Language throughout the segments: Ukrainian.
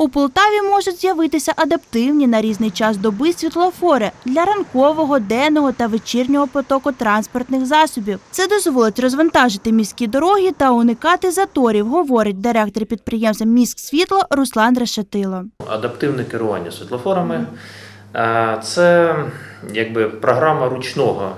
У Полтаві можуть з'явитися адаптивні на різний час доби світлофори для ранкового, денного та вечірнього потоку транспортних засобів. Це дозволить розвантажити міські дороги та уникати заторів, говорить директор підприємства «Міськсвітло» Руслан Решетило. Адаптивне керування світлофорами це якби програма ручного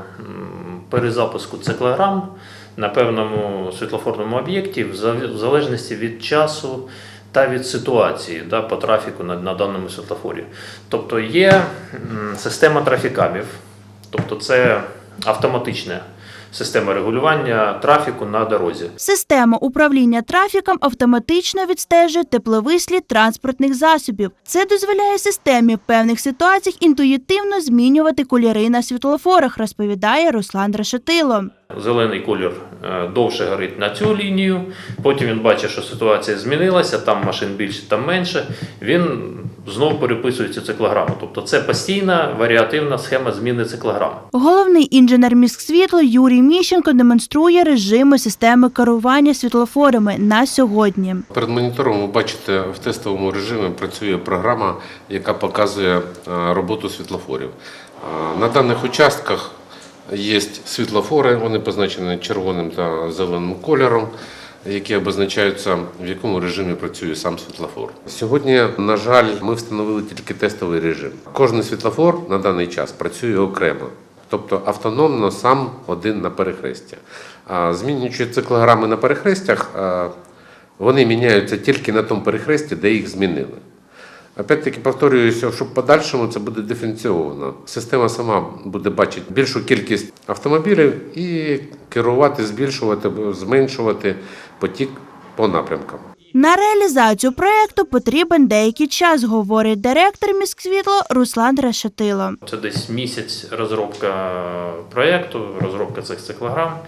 перезапуску циклограм на певному світлофорному об'єкті в залежності від часу та від ситуації да, по трафіку на, на даному світлофорі. Тобто є система трафікамів, тобто це автоматична система регулювання трафіку на дорозі. Система управління трафіком автоматично відстежує тепловий слід транспортних засобів. Це дозволяє системі в певних ситуаціях інтуїтивно змінювати кольори на світлофорах, розповідає Руслан Решетило. Зелений колір е, довше горить на цю лінію. Потім він бачить, що ситуація змінилася, там машин більше, там менше. Він знову переписує цю циклограму. Тобто це постійна варіативна схема зміни циклограм. Головний інженер міськсвітло Юрій Міщенко демонструє режими системи керування світлофорами на сьогодні. Перед монітором ви бачите, в тестовому режимі працює програма, яка показує е, роботу світлофорів. Е, На даних участках є світлофори, вони позначені червоним та зеленим кольором, які обозначаються, в якому режимі працює сам світлофор. Сьогодні, на жаль, ми встановили тільки тестовий режим. Кожен світлофор на даний час працює окремо. Тобто автономно сам один на перехресті. А змінюючи циклограми на перехрестях, вони міняються тільки на тому перехресті, де їх змінили. Опять-таки повторююся, що в подальшому це буде диференційовано. Система сама буде бачити більшу кількість автомобілів і керувати, збільшувати, зменшувати потік по напрямкам. На реалізацію проекту потрібен деякий час, говорить директор міськсвітло Руслан Решетило. Це десь місяць розробка проєкту, розробка цих циклограм,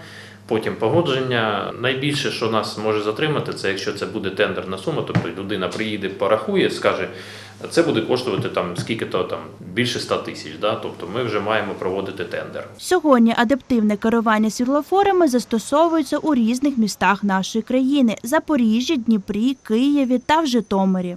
потім погодження. Найбільше, що нас може затримати, це якщо це буде тендерна сума, тобто людина приїде, порахує, скаже, це буде коштувати там скільки-то там більше 100 тисяч. Да? Тобто ми вже маємо проводити тендер. Сьогодні адаптивне керування світлофорами застосовується у різних містах нашої країни: Запоріжжі, Дніпрі, Києві та в Житомирі.